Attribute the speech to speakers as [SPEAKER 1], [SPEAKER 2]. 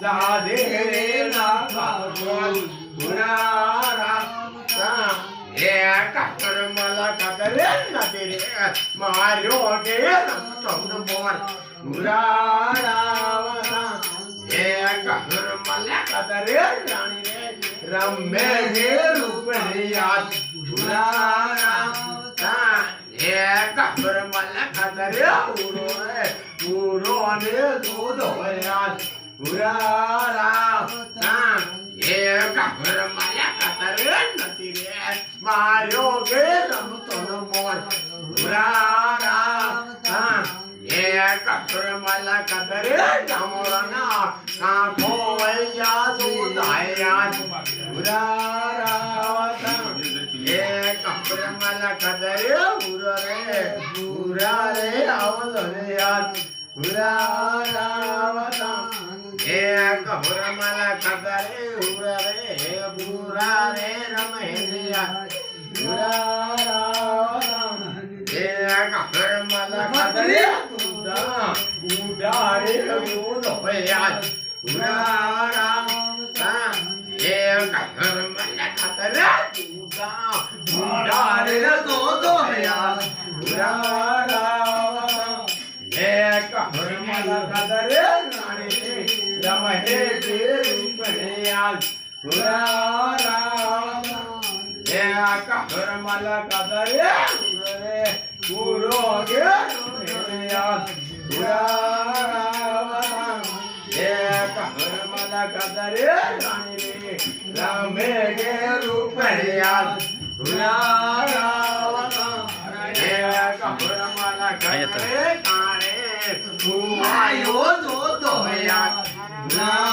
[SPEAKER 1] સાધે રે નાખા બોલ ગુનારા સા એ કાકર મલા કાકરે નથી રે. માર્યો કે તમને બોલ ગુનારા એ કાકર મલા કાકરે રાણી રે. રમે હે રૂપણી યાદ ગુનારા સા એ કાકર મલા કાકરે ઉરો ઉરો ને દૂધ યાદ Mario Guerra, todo amor. Rara, கட்டுமல்ல கதறு தமிழனா நான் கோவையா சூதாயான் உராராவதம் ஏ கட்டுமல்ல கதறு உரரே உராரே அவதொலையான் உராராவதம் એ કાકર મલા કાકરે ઉરો રે ઉરા રે આવલો રે યાદ ગુનારા એ કપર મલા કાકરે ઉરા રે બુરા રમે એ કાકર મલા કાકરે ઉડા ઉડા રે ઉડો યાદ ગુનારા એ કાકર મલા કાકરે ઉડા ઉડા રે દો દો યાદ ગુનારા એ કાકર મલા કાકરે રાણી રમે હે તે. રૂપણે યાદ ગુનારા એ કાકર મલા કાકરે રે પૂરો કે યાદ ગુનારા એ કાકર મલા કાકરે રાણી રે રમે એ કાકર મલા કાકરે કાણે હું now.